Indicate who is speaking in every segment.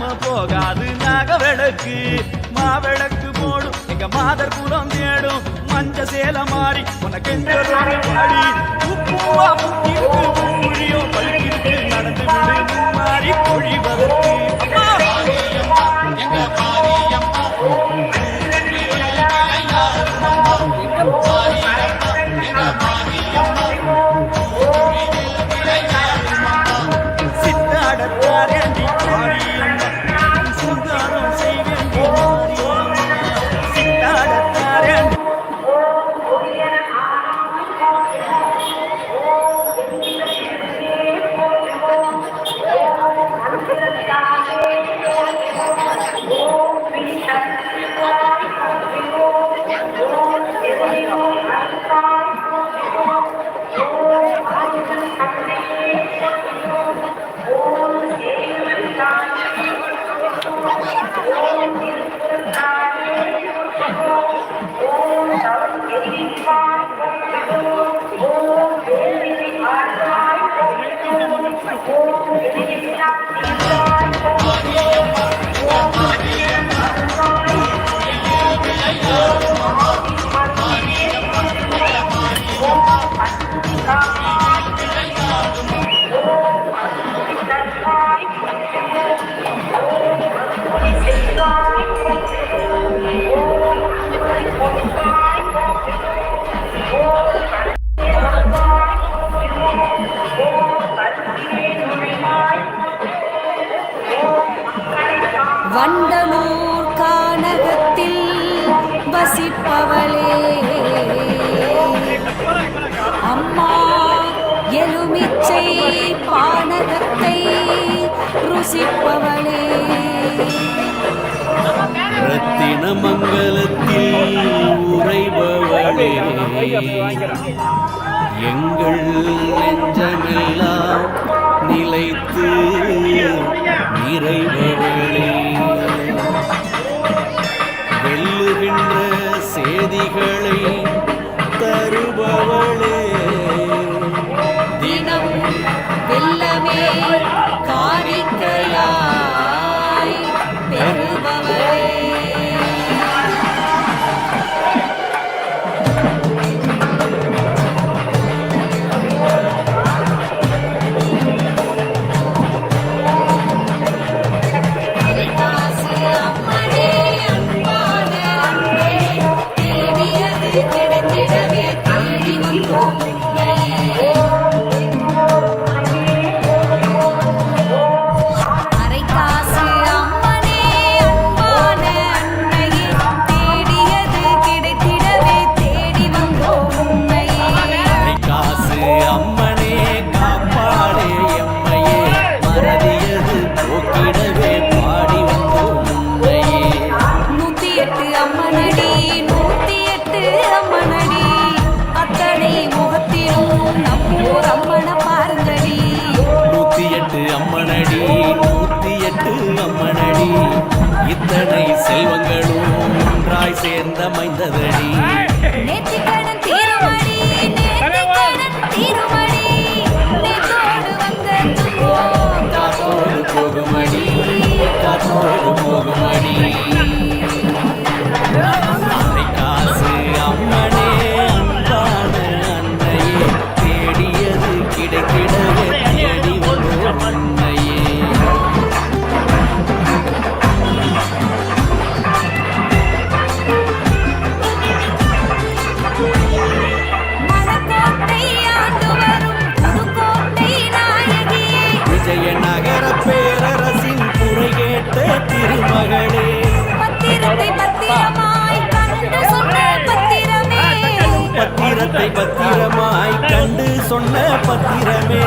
Speaker 1: காணாம போகாது நாக விளக்கு மாவிளக்கு போடும் எங்க மாதர் குலம் தேடும். மஞ்ச சேல மாறி உனக்கு Oh,
Speaker 2: வண்டலூர் கானகத்தில் வசிப்பவளே. அம்மா எலுமிச்சை பானகத்தை ருசிப்பவளே.
Speaker 1: ரத்தின மங்கலத்தில் உறைபவளே. எங்கள் நெஞ்சமெல்லாம் நிலைத்து நிறைவே வருபவளே Yeah. தெய்வங்களும் ஒன்றாய்
Speaker 2: சேர்ந்தமைந்ததடி
Speaker 1: காத்தோடு போகுமடி காத்தோடு போகுமடி. மகளே.
Speaker 2: பத்திரத்தை பத்திரமாய் கண்டு சொன்ன பத்திரமே.
Speaker 1: பத்திரமாய் கண்டு சொன்ன பத்திரமே.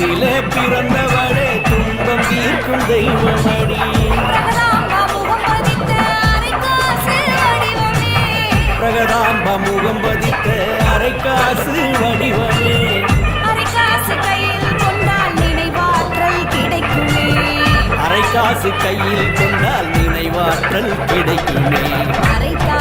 Speaker 1: உலகத்திலே பிறந்தவளே
Speaker 2: துன்பம் தீர்க்கும் தெய்வமடி.
Speaker 1: பிரகதாம்ப முகம் பதித்த அரைக்காசு வடிவமே.
Speaker 2: அரைக்காசு கையில் கொண்டால் நினைவாற்றல் கிடைக்குமே.
Speaker 1: அரைக்கா